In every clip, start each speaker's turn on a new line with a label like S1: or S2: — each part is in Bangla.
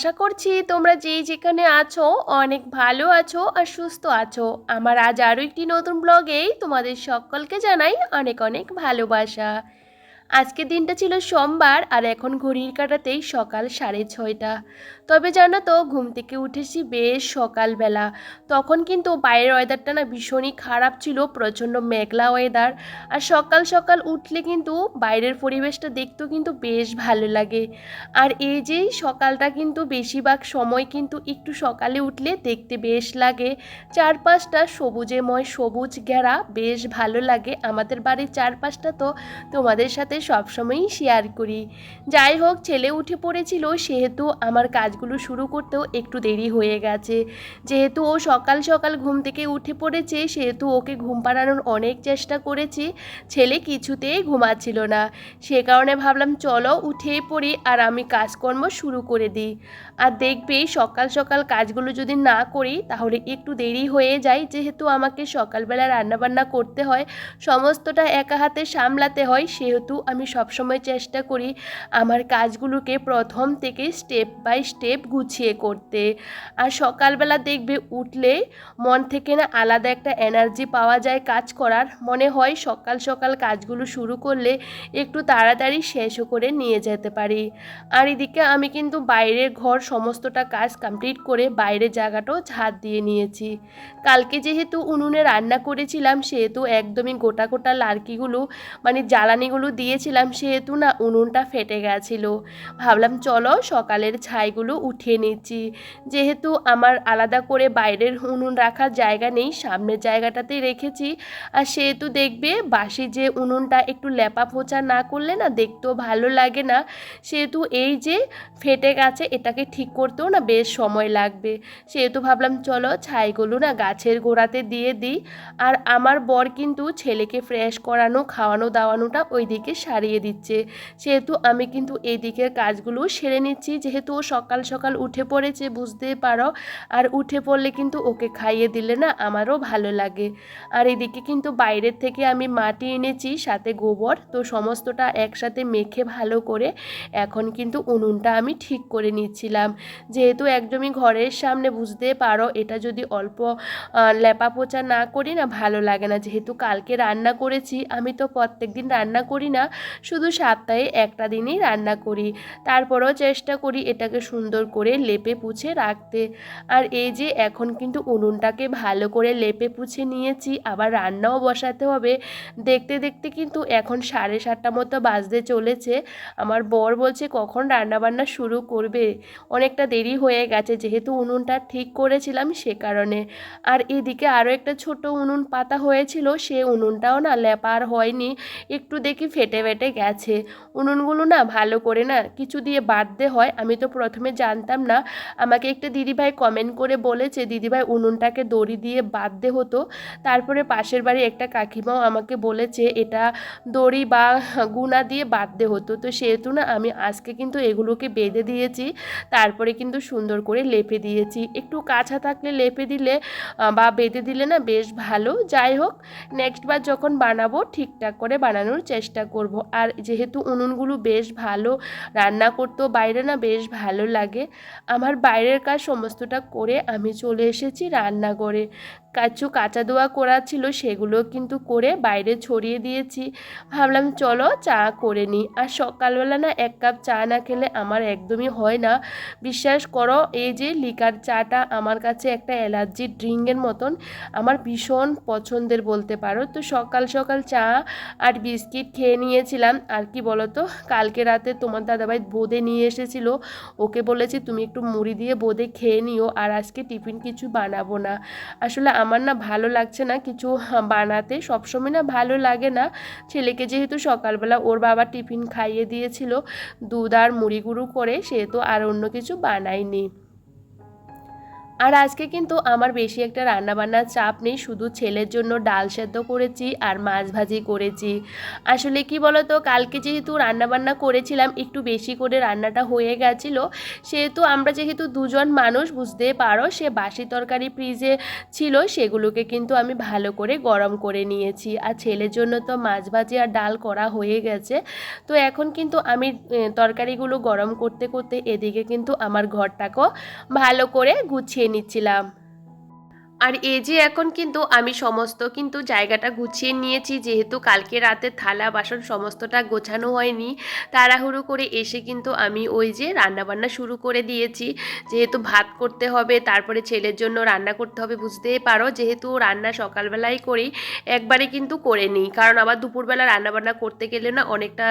S1: আশা করছি তোমরা যেই যেখানে আছো, অনেক ভালো আছো আর সুস্থ আছো। আমার আজ আরও একটি নতুন ব্লগেই তোমাদের সকলকে জানাই অনেক অনেক ভালোবাসা। আজকে দিনটা ছিল সোমবার আর এখন ঘড়ির কাটাতেই সকাল সাড়ে ছয়টা। তবে জানো তো, ঘুম থেকে উঠেছি বেশ সকালবেলা। তখন কিন্তু বাইরের ওয়েদারটা না ভীষণই খারাপ ছিল, প্রচণ্ড মেঘলা ওয়েদার আর সকাল সকাল উঠলে কিন্তু বাইরের পরিবেশটা দেখতেও কিন্তু বেশ ভালো লাগে। আর এই যে সকালটা কিন্তু বেশিরভাগ সময় কিন্তু একটু সকালে উঠলে দেখতে বেশ লাগে। চারপাশটা সবুজেময়, সবুজ ঘেরা, বেশ ভালো লাগে। আমাদের বাড়ির চারপাশটা তো তোমাদের সাথে সবসময়ই শেয়ার করি। যাই হোক, ছেলে উঠে পড়েছিল, সেহেতু আমার কাজগুলো শুরু করতেও একটু দেরি হয়ে গেছে। যেহেতু ও সকাল সকাল ঘুম থেকে উঠে পড়েছে, সেহেতু ওকে ঘুম পাড়ানোর অনেক চেষ্টা করেছি, ছেলে কিছুতেই ঘুমাচ্ছিল না। সে কারণে ভাবলাম, চলো, উঠেই পড়ি আর আমি কাজকর্ম শুরু করে দিই। আর দেখবেই সকাল সকাল কাজগুলো যদি না করি, তাহলে একটু দেরি হয়ে যায়। যেহেতু আমাকে সকালবেলা রান্নাবান্না করতে হয়, সমস্তটা একা হাতে সামলাতে হয়, সেহেতু আমি সবসময় চেষ্টা করি আমার কাজগুলোকে প্রথম থেকে স্টেপ বাই স্টেপ গুছিয়ে করতে। আর সকালবেলা দেখবে উঠলে মন থেকে না আলাদা একটা এনার্জি পাওয়া যায় কাজ করার। মনে হয় সকাল সকাল কাজগুলো শুরু করলে একটু তাড়াতাড়ি শেষও করে নিয়ে যেতে পারি। আর এদিকে আমি কিন্তু বাইরের ঘর সমস্তটা কাজ কমপ্লিট করে বাইরের জায়গাটাও ঝাড় দিয়ে নিয়েছি। কালকে যেহেতু উনুনে রান্না করেছিলাম, সেহেতু একদমই গোটা গোটা লার্কিগুলো মানে জ্বালানিগুলো দিয়েছিলাম, সেহেতু না উনুনটা ফেটে গেছিল। ভাবলাম চলো সকালের ছাইগুলো উঠিয়ে নিচ্ছি। যেহেতু আমার আলাদা করে বাইরের উনুন রাখার জায়গা নেই, সামনের জায়গাটাতেই রেখেছি। আর সেহেতু দেখবে বাসি যে উনুনটা একটু ল্যাপা পোঁচা না করলে না দেখতেও ভালো লাগে না। সেহেতু এই যে ফেটে গেছে, এটাকে ঠিক করতেও না বেশ সময় লাগবে। সেহেতু ভাবলাম, চলো ছাইগুলো না গাছের গোড়াতে দিয়ে দিই। আর আমার বর কিন্তু ছেলেকে ফ্রেশ করানো, খাওয়ানো, দাওয়ানোটা ওইদিকে সারিয়ে দিচ্ছে। সেহেতু আমি কিন্তু এই দিকের কাজগুলো সেরে নিচ্ছি। যেহেতু ও সকাল সকাল উঠে পড়েছে, বুঝতেই পারো। আর উঠে পড়লে কিন্তু ওকে খাইয়ে দিলে না আমারও ভালো লাগে। আর এদিকে কিন্তু বাইরের থেকে আমি মাটি এনেছি, সাথে গোবর। তো সমস্তটা একসাথে মেখে ভালো করে এখন কিন্তু উনুনটা আমি ঠিক করে নিচ্ছিলাম। যেহেতু একদমই ঘরের সামনে বুঝতে পারো, এটা যদি অল্প লেপা পোচা না করি না ভালো লাগে না। যেহেতু কালকে রান্না করেছি, আমি তো প্রত্যেক দিন রান্না করি না, শুধু সপ্তাহে একটা দিনই রান্না করি। তারপরেও চেষ্টা করি এটাকে সুন্দর করে লেপে পুছে রাখতে। আর এই যে এখন কিন্তু উনুনটাকে ভালো করে লেপে পুছে নিয়েছি, আবার রান্নাও বসাতে হবে। দেখতে দেখতে কিন্তু এখন সাড়ে সাতটা মতো বাজতে চলেছে। আমার বর বলছে, কখন রান্নাবান্না শুরু করবে? অনেকটা দেরি হয়ে গেছে। যেহেতু উনুনটা ঠিক করেছিলাম সে কারণে। আর এদিকে আরও একটা ছোট উনুন পাতা হয়েছিল, সে উনুনটাও না লেপার হয়নি। একটু দেখি ফেটে ফেটে গেছে। উনুনগুলো না ভালো করে না কিছু দিয়ে বাঁধতে হয়। আমি তো প্রথমে জানতাম না। আমাকে একটা দিদিভাই কমেন্ট করে বলেছে, দিদিভাই, উনুনটাকে দড়ি দিয়ে বাঁধতে হতো। তারপরে পাশের বাড়ি একটা কাকিমাও আমাকে বলেছে, এটা দড়ি বা গুনা দিয়ে বাঁধতে হতো। তো সেহেতু না আমি আজকে কিন্তু এগুলোকে বেঁধে দিয়েছি। তারপরে কিন্তু সুন্দর করে লেপে দিয়েছি। একটু কাঁচা থাকলে লেপে দিলে বা বেঁধে দিলে না বেশ ভালো। যাই হোক নেক্সট বার যখন বানাবো, ঠিকঠাক করে বানানোর চেষ্টা করব। আর যেহেতু উনুনগুলো বেশ ভালো, রান্না করতেও বাইরে না বেশ ভালো লাগে, আমার বাইরের কাজ সমস্তটা করে আমি চলে এসেছি রান্নাঘরে। কাছু কাঁচা দোয়া করা ছিল, সেগুলো কিন্তু করে বাইরে ছড়িয়ে দিয়েছি। ভাবলাম, চলো চা করে নিই। আর সকালবেলা না এক কাপ চা না খেলে আমার একদমই হয় না। বিশ্বাস করো, এই যে লিকার চাটা আমার কাছে একটা অ্যালার্জির ড্রিঙ্কের মতন, আমার ভীষণ পছন্দের বলতে পারো। তো সকাল সকাল চা আর বিস্কিট খেয়ে নিয়েছিলাম। আর কি বলো তো কালকে রাতে তোমার দাদাভাই বোঁদে নিয়ে এসেছিল। ওকে বলেছি, তুমি একটু মুড়ি দিয়ে বোঁদে খেয়ে নিও, আর আজকে টিফিন কিছু বানাবো না। আসলে আমার না ভালো লাগছে না কিছু বানাতে। সবসময় না ভালো লাগে না। ছেলেকে যেহেতু সকালবেলা ওর বাবা টিফিন খাইয়ে দিয়েছিল দুধ আর মুড়ি গুঁড়ো করে তো আর অন্য কিছু বানাইনি। আর আজকে কিন্তু আমার বেশি একটা রান্নাবান্নার চাপ নেই, শুধু ছেলের জন্য ডাল সেদ্ধ করেছি আর মাছ ভাজি করেছি। আসলে কি বলতো, কালকে যেহেতু রান্নাবান্না করেছিলাম, একটু বেশি করে রান্নাটা হয়ে গেছিল। সেহেতু আমরা যেহেতু দুজন মানুষ, বুঝতে পারো, সে বাসি তরকারি ফ্রিজে ছিল, সেগুলোকে কিন্তু আমি ভালো করে গরম করে নিয়েছি। আর ছেলের জন্য তো মাছ ভাজি আর ডাল করা হয়ে গেছে। তো এখন কিন্তু আমি তরকারিগুলো গরম করতে করতে এদিকে কিন্তু আমার ঘরটাকেও ভালো করে গুছিয়ে নিচ্ছিলাম। আর এই যে এখন কিন্তু আমি সমস্ত কিন্তু জায়গাটা গুছিয়ে নিয়েছি, যেহেতু কালকে রাতে থালা, বাসন সমস্তটা গোছানো হয়নি, তাড়াহুড়ো করে এসে কিন্তু আমি ওই যে রান্নাবান্না শুরু করে দিয়েছি। যেহেতু ভাত করতে হবে, তারপরে ছেলের জন্য রান্না করতে হবে, বুঝতেই পারো। যেহেতু রান্না সকালবেলাই করি, একবারে কিন্তু করে নিই। কারণ আবার দুপুরবেলা রান্নাবান্না করতে গেলে না অনেকটা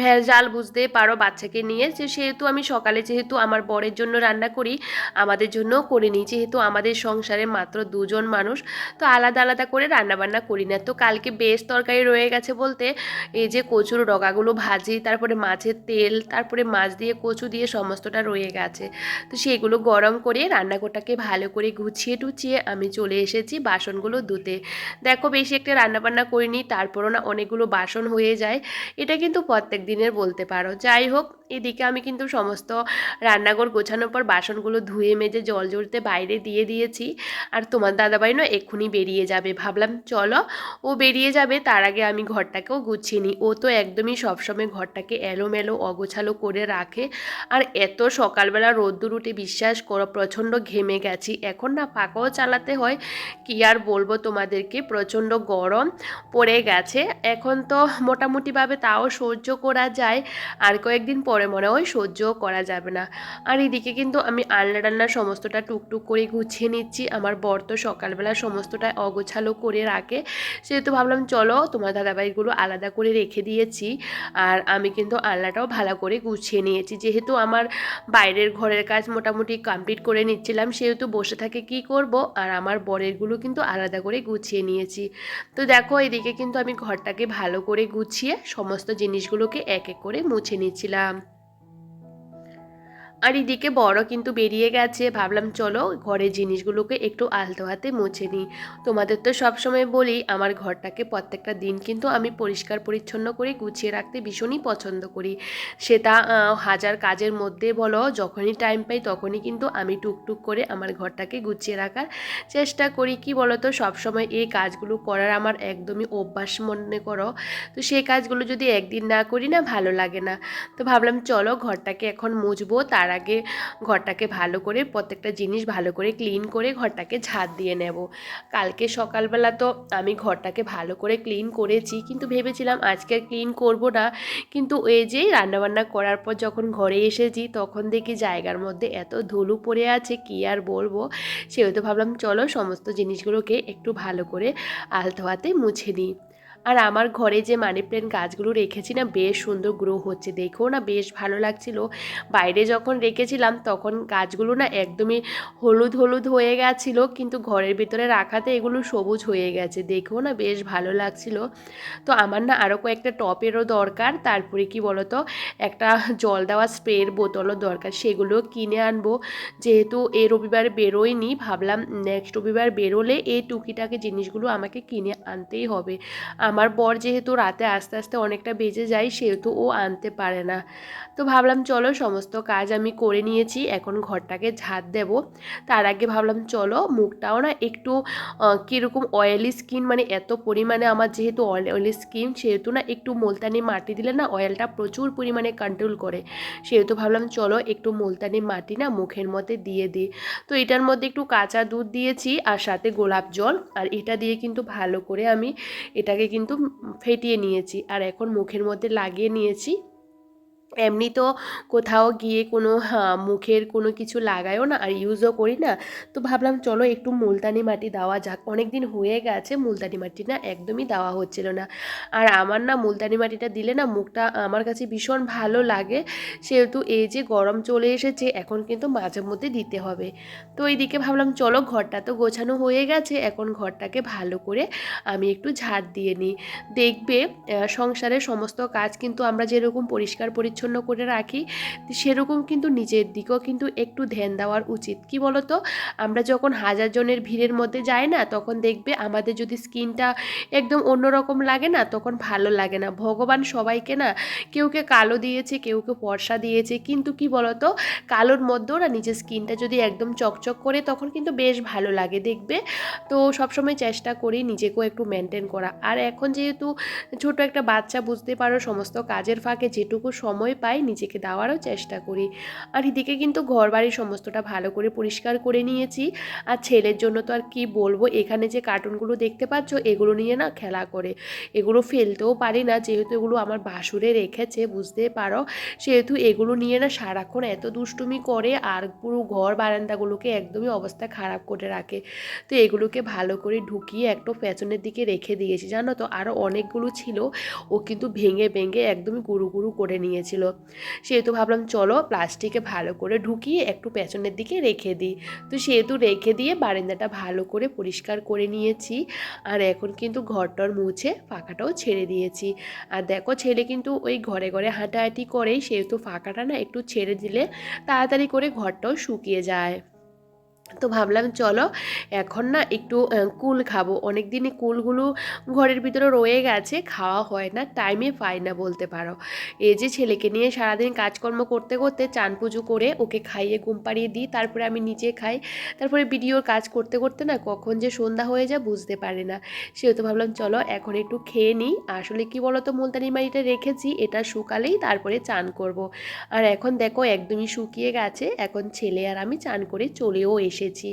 S1: ভেজাল, বুঝতেই পারো, বাচ্চাকে নিয়ে। যে সেহেতু আমি সকালে যেহেতু আমার বরের জন্য রান্না করি, আমাদের জন্যও করে নিই। যেহেতু আমাদের সংসারে মাত্র দুজন মানুষ, তো আলাদা আলাদা করে রান্নাবান্না করি না। তো কালকে বেশ তরকারি রয়ে গেছে বলতে, এই যে কচুর ডগাগুলো ভাজি, তারপরে মাছের তেল, তারপরে মাছ দিয়ে কচু দিয়ে সমস্তটা রয়ে গেছে। তো সেগুলো গরম করে রান্নাঘরটাকে ভালো করে গুছিয়ে টুচিয়ে আমি চলে এসেছি বাসনগুলো ধুতে। দেখো বেশি একটা রান্নাবান্না করিনি, তারপরও না অনেকগুলো বাসন হয়ে যায়। এটা কিন্তু প্রত্যেক দিনের বলতে পারো। যাই হোক, এদিকে আমি কিন্তু সমস্ত রান্নাঘর গোছানোর পর বাসনগুলো ধুয়ে, মেজে, জল জড়তে বাইরে দিয়ে দিয়েছি। আর তোমার দাদাভাই না এক্ষুনি বেরিয়ে যাবে। ভাবলাম, চলো। ও বেরিয়ে যাবে, তার আগে আমি ঘরটাকেও গুছিয়ে নিই। ও তো একদমই সবসময় ঘরটাকে এলোমেলো, অগোছালো করে রাখে। আর এত সকালবেলা রোদ্দুর উঠে বিশ্বাস করো, প্রচণ্ড ঘেমে গেছি। এখন না পাকাও চালাতে হয়, কি আর বলব তোমাদেরকে, প্রচণ্ড গরম পড়ে গেছে। এখন তো মোটামুটিভাবে তাও সহ্য করা যায়, আর কয়েকদিন পরে মনে হয় সহ্যও করা যাবে না। আর এদিকে কিন্তু আমি আলনা টালনা সমস্তটা টুকটুক করে গুছিয়ে নিচ্ছি, আমার বর তো সকালবেলা সমস্তটা অগোছালো করে রাখে। সেহেতু ভাবলাম, চলো, তোমার দাদাভাইগুলো আলাদা করে রেখে দিয়েছি। আর আমি কিন্তু আলনাটাও ভালো করে গুছিয়ে নিয়েছি। যেহেতু আমার বাইরের ঘরের কাজ মোটামুটি কমপ্লিট করে নিচ্ছিলাম, সেহেতু বসে থাকে কি করব? আর আমার বরেরগুলো কিন্তু আলাদা করে গুছিয়ে নিয়েছি। তো দেখো, এদিকে কিন্তু আমি ঘরটাকে ভালো করে গুছিয়ে সমস্ত জিনিসগুলোকে এক এক করে মুছে নিচ্ছিলাম। আর এদিকে বড় কিন্তু বেরিয়ে গেছে। ভাবলাম, চলো ঘরের জিনিসগুলোকে একটু আলতো হাতে মুছে নিই। তোমাদের তো সবসময় বলি, আমার ঘরটাকে প্রত্যেকটা দিন কিন্তু আমি পরিষ্কার পরিচ্ছন্ন করে গুছিয়ে রাখতে ভীষণই পছন্দ করি। সেটা হাজার কাজের মধ্যে বলো, যখনই টাইম পাই তখনই কিন্তু আমি টুকটুক করে আমার ঘরটাকে গুছিয়ে রাখার চেষ্টা করি। কি বলো তো সবসময় এই কাজগুলো করার আমার একদমই অভ্যাস মনে করো। তো সেই কাজগুলো যদি একদিন না করি না, ভালো লাগে না। তো ভাবলাম, চলো ঘরটাকে এখন মুছবো, তার আগে ঘরটাকে ভালো করে, প্রত্যেকটা জিনিস ভালো করে ক্লিন করে ঘরটাকে ঝাড় দিয়ে নেব। কালকে সকালবেলা তো আমি ঘরটাকে ভালো করে ক্লিন করেছি, কিন্তু ভেবেছিলাম আজকে ক্লিন করব না। কিন্তু এই যে রান্নাবান্না করার পর যখন ঘরে এসেছি, তখন দেখি জায়গার মধ্যে এত ধুলো পড়ে আছে, কি আর বলব? সেহেতু ভাবলাম, চলো সমস্ত জিনিসগুলোকে একটু ভালো করে আলতো হাতে মুছে নিই। আর আমার ঘরে যে মানি প্ল্যান্ট গাছগুলো রেখেছি না, বেশ সুন্দর গ্রো হচ্ছে। দেখেও না বেশ ভালো লাগছিল। বাইরে যখন রেখেছিলাম, তখন গাছগুলো না একদমই হলুদ হলুদ হয়ে গেছিল, কিন্তু ঘরের ভিতরে রাখাতে এগুলো সবুজ হয়ে গেছে। দেখেও না বেশ ভালো লাগছিল। তো আমার না আরও কয়েকটা টপেরও দরকার। তারপরে কি বলতো, একটা জল দেওয়া স্প্রের বোতলও দরকার। সেগুলো কিনে আনব। যেহেতু এ রবিবার বেরোয়নি, ভাবলাম নেক্সট রবিবার বেরোলে এই টুকিটাকি জিনিসগুলো আমাকে কিনে আনতেই হবে। আমার বর যেহেতু রাতে আস্তে আস্তে অনেকটা বেজে যায়, সেহেতু ও আনতে পারে না। তো ভাবলাম, চলো, সমস্ত কাজ আমি করে নিয়েছি, এখন ঘরটাকে ঝাড় দেব। তার আগে ভাবলাম, চলো, মুখটাও না একটু কীরকম অয়েলি স্কিন মানে এত পরিমাণে আমার যেহেতু অয়েলি স্কিন সেহেতু না একটু মুলতানি মাটি দিলে না অয়েলটা প্রচুর পরিমাণে কন্ট্রোল করে। সেহেতু ভাবলাম, চলো, একটু মুলতানি মাটি না মুখের মধ্যে দিয়ে দিই। তো এটার মধ্যে একটু কাঁচা দুধ দিয়েছি, আর সাথে গোলাপ জল, আর এটা দিয়ে কিন্তু ভালো করে আমি এটাকে কিন্তু ফেটিয়ে নিয়েছি। আর এখন মুখের মধ্যে লাগিয়ে নিয়েছি। এমনি তো কোথাও গিয়ে কোনো মুখের কোনো কিছু লাগায়ও না আর ইউজও করি না। তো ভাবলাম চলো একটু মুলতানি মাটি দেওয়া যাক। অনেক দিন হয়ে গেছে মুলতানি মাটি না একদমই দেওয়া হচ্ছিল না। আর আমার না মুলতানি মাটিটা দিলে না মুখটা আমার কাছে ভীষণ ভালো লাগে। সেহেতু এই যে গরম চলে এসেছে, এখন কিন্তু মাঝে মধ্যে দিতে হবে। তো এইদিকে ভাবলাম চলো ঘরটা তো গোছানো হয়ে গেছে, এখন ঘরটাকে ভালো করে আমি একটু ঝাড় দিয়ে নিই। দেখবে সংসারের সমস্ত কাজ কিন্তু আমরা যেরকম পরিষ্কার পরিচ্ছন্ন পরিচ্ছন্ন করে রাখি। সেরকম কিন্তু নিজের দিকেও কিন্তু একটু ধ্যান দেওয়ার উচিত। কি বলতো? আমরা যখন হাজার জনের ভিড়ের মধ্যে যাই না, তখন দেখবে আমাদের যদি স্কিনটা একদম অন্যরকম লাগে না, তখন ভালো লাগে না। ভগবান সবাইকে না কেউকে কালো দিয়েছে কেউকে ফর্সা দিয়েছে, কিন্তু কি বলতো? কালোর মধ্যেও না নিজের স্কিনটা যদি একদম চকচক করে, তখন কিন্তু বেশ ভালো লাগে। দেখবে? তো সবসময় চেষ্টা করি নিজেকেও একটু মেনটেন করা। আর এখন যেহেতু ছোট একটা বাচ্চা, বুঝতে পারো, সমস্ত কাজের ফাঁকে যেটুকু সময় পাই, নিজেকে দেওয়ারও চেষ্টা করি। আর এদিকে কিন্তু ঘর বাড়ির সমস্তটা ভালো করে পরিষ্কার করে নিয়েছি। আর ছেলের জন্য তো আর কি বলব, এখানে যে কার্টুনগুলো দেখতে পাচ্ছ, এগুলো নিয়ে না খেলা করে। এগুলো ফেলতেও পারি না, যেহেতু এগুলো আমার বাসুরে রেখেছে, বুঝতে পারো। সেহেতু এগুলো নিয়ে না সারাক্ষণ এত দুষ্টুমি করে, আর পুরো ঘর বারান্দাগুলোকে একদমই অবস্থা খারাপ করে রাখে। তো এগুলোকে ভালো করে ঢুকিয়ে একটু পেছনের দিকে রেখে দিয়েছি, জানো তো? আরও অনেকগুলো ছিল, ও কিন্তু ভেঙে ভেঙে একদমই গুরু গুরু করে নিয়েছিল সেহেতু ভাবলাম, চলো প্লাস্টিকে ভালো করে ঢুকিয়ে একটু পেছনের দিকে রেখে দিই। তো সেহেতু রেখে দিয়ে বারান্দাটা ভালো করে পরিষ্কার করে নিয়েছি। আর এখন কিন্তু ঘরটর মুছে ফাঁকাটাও ছেড়ে দিয়েছি। আর দেখো, ছেলে কিন্তু ওই ঘরে ঘরে হাঁটাহাঁটি করেই, সেহেতু ফাঁকাটা না একটু ছেড়ে দিলে তাড়াতাড়ি করে ঘরটাও শুকিয়ে যায়। তো ভাবলাম চলো এখন না একটু কুল খাব। অনেক দিনই কুলগুলো ঘরের ভিতরে রয়ে গেছে, খাওয়া হয় না টাইমে পাই না বলতে পারো। এই যে ছেলেকে নিয়ে সারাদিন কাজকর্ম করতে করতে চান পুজো করে ওকে খাইয়ে ঘুম পাড়িয়ে দিই, তারপরে আমি নিজে খাই। তারপরে ভিডিওর কাজ করতে করতে না কখন যে সন্ধ্যা হয়ে যায় বুঝতে পারে না। সেহেতু ভাবলাম চলো এখন একটু খেয়ে নিই। আসলে কি বলতো, মুলতানি মাটিটা রেখেছি, এটা শুকালেই তারপরে চান করব। আর এখন দেখো একদমই শুকিয়ে গেছে, এখন ছেলে আর আমি চান করে চলেও এসেছি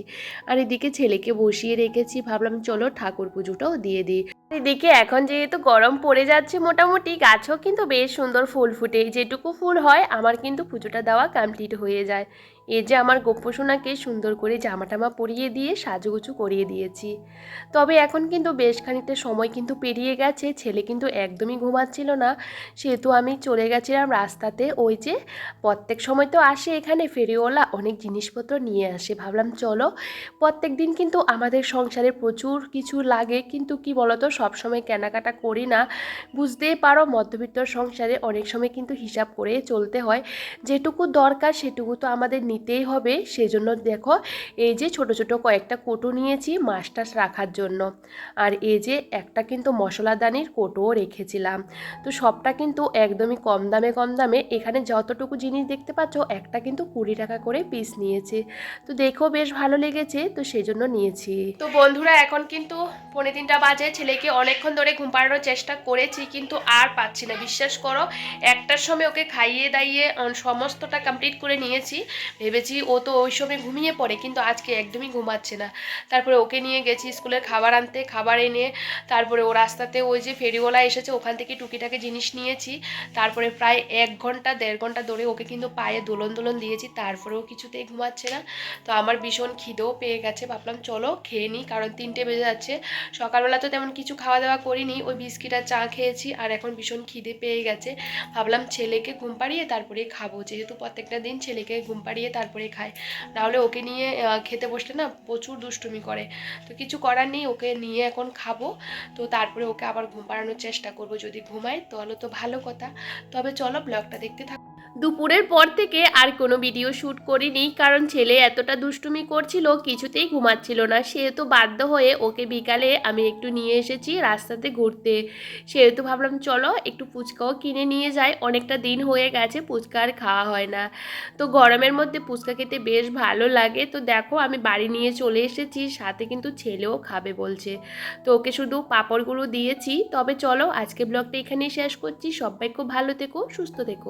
S1: আর এদিকে ছেলেকে বসিয়ে রেখেছি। ভাবলাম চলো ঠাকুর পুজোটাও দিয়ে দিই। এদিকে এখন যেহেতু গরম পড়ে যাচ্ছে মোটামুটি, গাছও কিন্তু বেশ সুন্দর ফুল ফুটে। যেটুকু ফুল হয়, আমার কিন্তু পুজোটা দেওয়া কমপ্লিট হয়ে যায়। এই যে আমার গোপ্পসোনাকে সুন্দর করে জামা টামা পরিয়ে দিয়ে সাজুগুজু করিয়ে দিয়েছি। তবে এখন কিন্তু বেশ খানিকটা সময় কিন্তু পেরিয়ে গেছে, ছেলে কিন্তু একদমই ঘুমাচ্ছিল না। সেহেতু আমি চলে গেছিলাম রাস্তাতে, ওই যে প্রত্যেক সময় তো আসে এখানে, ফেরিওয়ালা অনেক জিনিসপত্র নিয়ে আসে। ভাবলাম চলো, প্রত্যেক দিন কিন্তু আমাদের সংসারে প্রচুর কিছু লাগে, কিন্তু কি বলতো সবসময় কেনাকাটা করি না। বুঝতেই পারো মধ্যবিত্ত সংসারে অনেক সময় কিন্তু হিসাব করে চলতে হয়। যেটুকু দরকার সেটুকু তো আমাদের নিতেই হবে। সেজন্য দেখো এই যে ছোট ছোট কয়েকটা কোটো নিয়েছি মাছ টাছ রাখার জন্য। আর এই যে একটা কিন্তু মশলাদানির কোটোও রেখেছিলাম। তো সবটা কিন্তু একদমই কম দামে কম দামে। এখানে যতটুকু জিনিস দেখতে পাচ্ছ একটা কিন্তু কুড়ি টাকা করে পিস নিয়েছে। তো দেখো বেশ ভালো লেগেছে। তো সেজন্য নিয়েছি। তো বন্ধুরা এখন কিন্তু পনেরো তিনটা বাজে। ছেলেকে অনেকক্ষণ ধরে ঘুম পাড়ানোর চেষ্টা করেছি, কিন্তু আর পাচ্ছি না। বিশ্বাস করো, একটার সময় ওকে খাইয়ে দাইয়ে সমস্তটা কমপ্লিট করে নিয়েছি। ভেবেছি ও তো ওই সময় ঘুমিয়ে পড়ে, কিন্তু আজকে একদমই ঘুমাচ্ছে না। তারপরে ওকে নিয়ে গেছি স্কুলের খাবার আনতে, খাবার এনে, তারপরে ও রাস্তাতে ওই যে ফেরিওয়ালা এসেছে, ওখান থেকে টুকিটাকে জিনিস নিয়েছি। তারপরে প্রায় এক ঘণ্টা, দেড় ঘণ্টা ধরে ওকে কিন্তু পায়ে দোলন দোলন দিয়েছি, তারপরেও কিছুতেই ঘুমাচ্ছে না। তো আমার ভীষণ খিদেও পেয়ে গেছে, ভাবলাম চলো খেয়ে নিই, কারণ তিনটে বেজে যাচ্ছে। সকালবেলা তো তেমন কিছু খাওয়া দাওয়া করিনি, ওই বিস্কিট আর চা খেয়েছি, আর এখন ভীষণ খিদে পেয়ে গেছে। ভাবলাম ছেলেকে ঘুম পাড়িয়ে তারপরে খাব, যেহেতু প্রত্যেকটা দিন ছেলেকে ঘুম পাড়িয়ে তারপরে খায় নাহলে ওকে নিয়ে খেতে বসলে না প্রচুর দুষ্টুমি করে। তো কিছু করার নেই, ওকে নিয়ে এখন খাব। তো তারপরে ওকে আবার ঘুম পাড়ানোর চেষ্টা করব, যদি ঘুমায়, তাহলে তো ভালো কথা। তবে চলো ব্লগটা দেখতে থাকো দুপুরের পর থেকে আর কোনো ভিডিও শ্যুট করিনি, কারণ ছেলে এতটা দুষ্টুমি করছিল, কিছুতেই ঘুমাচ্ছিল না। সেহেতু বাধ্য হয়ে ওকে বিকালে আমি একটু নিয়ে এসেছি রাস্তাতে ঘুরতে। সেহেতু ভাবলাম, চলো একটু ফুচকাও কিনে নিয়ে যাই। অনেকটা দিন হয়ে গেছে, ফুচকা আর খাওয়া হয় না। তো গরমের মধ্যে ফুচকা খেতে বেশ ভালো লাগে। তো দেখো, আমি বাড়ি নিয়ে চলে এসেছি, সাথে কিন্তু ছেলেও খাবে বলছে। তো ওকে শুধু পাঁপড়গুলো দিয়েছি। তবে চলো আজকে ব্লগটা এখানেই শেষ করছি। সবাই খুব ভালো থেকো, সুস্থ থেকো।